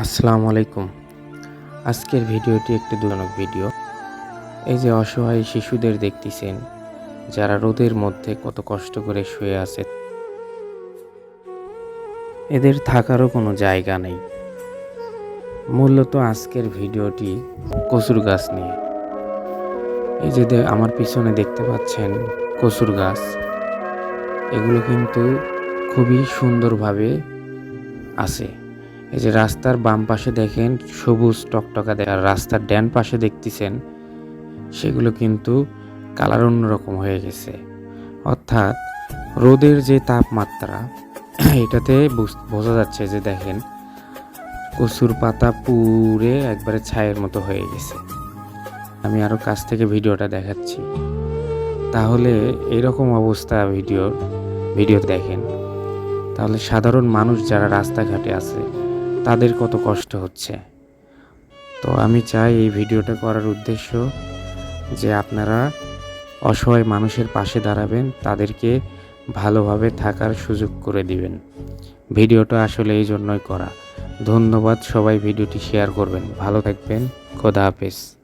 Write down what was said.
আসসালামু আলাইকুম। আজকের ভিডিওটি একটি দুজনক ভিডিও। এই যে অসহায় শিশুদের দেখতেছেন, যারা রোদের মধ্যে কত কষ্ট করে শুয়ে আছে। এদের থাকারও কোনো জায়গা নেই। মূলত আজকের ভিডিওটি কচুর গাছ নিয়ে। এই যে আমার পিছনে দেখতে পাচ্ছেন কচুর গাছ। এগুলো কিন্তু খুবই সুন্দরভাবে আছে। এই যে রাস্তার বাম পাশে দেখেন সবুজ টকটকা আর রাস্তার ড্যান পাশে দেখতেছেন, সেগুলো কিন্তু কালার অন্যরকম হয়ে গেছে। অর্থাৎ রোদের যে তাপমাত্রা, এটাতে বুঝ- যাচ্ছে যে দেখেন, কচুর পাতা পুড়ে একবারে ছায়ের মতো হয়ে গেছে। আমি আরও কাছ থেকে ভিডিওটা দেখাচ্ছি। তাহলে এরকম অবস্থা ভিডিও ভিডিও দেখেন। তাহলে সাধারণ মানুষ যারা রাস্তাঘাটে আছে তাদের কত কষ্ট হচ্ছে। তো আমি চাই এই ভিডিওটা করার উদ্দেশ্য যে আপনারা অসহায় মানুষের পাশে দাঁড়াবেন, তাদেরকে ভালোভাবে থাকার সুযোগ করে দিবেন। ভিডিওটা আসলে এই জন্যই করা। ধন্যবাদ সবাই ভিডিওটি শেয়ার করবেন। ভালো থাকবেন। খোদা হাফেজ।